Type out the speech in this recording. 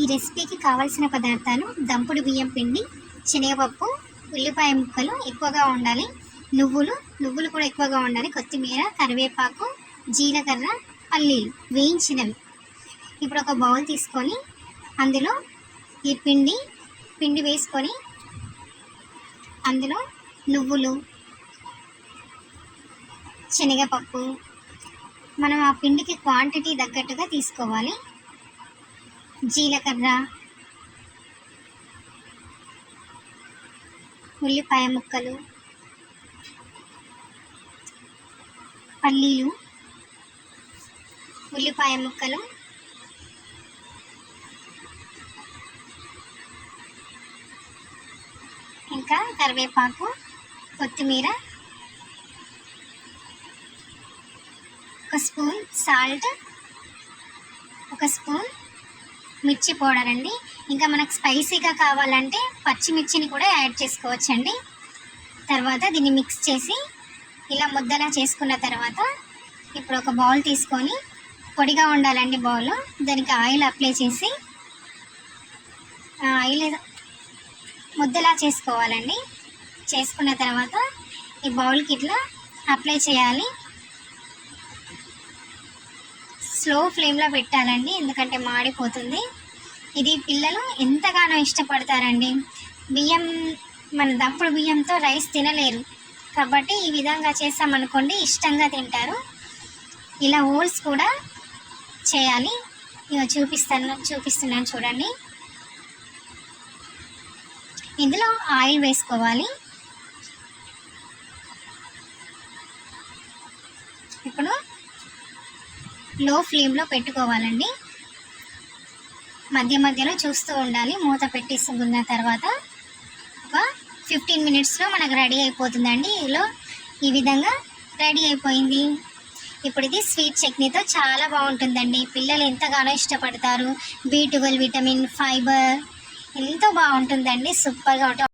ఈ రెసిపీకి కావలసిన పదార్థాలు దంపుడు బియ్యం పిండి శనగపప్పు ఉల్లిపాయ ముక్కలు ఎక్కువగా ఉండాలి. నువ్వులు నువ్వులు కూడా ఎక్కువగా ఉండాలి. కొత్తిమీర కరివేపాకు జీలకర్ర పల్లీలు వేయించినవి. ఇప్పుడు ఒక బౌల్ తీసుకొని అందులో ఈ పిండి పిండి వేసుకొని అందులో నువ్వులు శనగపప్పు మనం ఆ పిండికి క్వాంటిటీ తగ్గట్టుగా తీసుకోవాలి. జీలకర్ర ఉల్లిపాయ ముక్కలు పల్లీలు ఉల్లిపాయ ముక్కలు ఇంకా కరివేపాకు కొత్తిమీర ఒక స్పూన్ సాల్ట్ ఒక స్పూన్ మిర్చి పౌడర్ అండి. ఇంకా మనకు స్పైసీగా కావాలంటే పచ్చిమిర్చిని కూడా యాడ్ చేసుకోవచ్చండి. తర్వాత దీన్ని మిక్స్ చేసి ఇలా ముద్దలా చేసుకున్న తర్వాత ఇప్పుడు ఒక బౌల్ తీసుకొని పొడిగా ఉండాలండి బౌల్. దానికి ఆయిల్ అప్లై చేసి ఆయిల్ ముద్దలా చేసుకోవాలండి. చేసుకున్న తర్వాత ఈ బౌల్కి ఇట్లా అప్లై చేయాలి. స్లో ఫ్లేమ్లో పెట్టాలండి ఎందుకంటే మాడిపోతుంది. ఇది పిల్లలు ఎంతగానో ఇష్టపడతారండి. బియ్యం మన దప్పుడు బియ్యంతో రైస్ తినలేరు. కాబట్టి ఈ విధంగా చేసామనుకోండి ఇష్టంగా తింటారు. ఇలా హోల్స్ కూడా చేయాలి. ఇక చూపిస్తాను చూపిస్తున్నాను చూడండి. ఇందులో ఆయిల్ వేసుకోవాలి. ఇప్పుడు లో ఫ్లేమ్లో పెట్టుకోవాలండి. మధ్య మధ్యలో చూస్తూ ఉండాలి. మూత పెట్టేసుకున్న తర్వాత ఒక ఫిఫ్టీన్ మినిట్స్లో మనకు రెడీ అయిపోతుందండి. ఇలా ఈ విధంగా రెడీ అయిపోయింది. ఇప్పుడు ఇది స్వీట్ చట్నీతో చాలా బాగుంటుందండి. పిల్లలు ఎంతగానో ఇష్టపడతారు. బీ ట్వెల్వ్ విటమిన్ ఫైబర్ ఎంతో బాగుంటుందండి. సూపర్గా ఉంటుంది.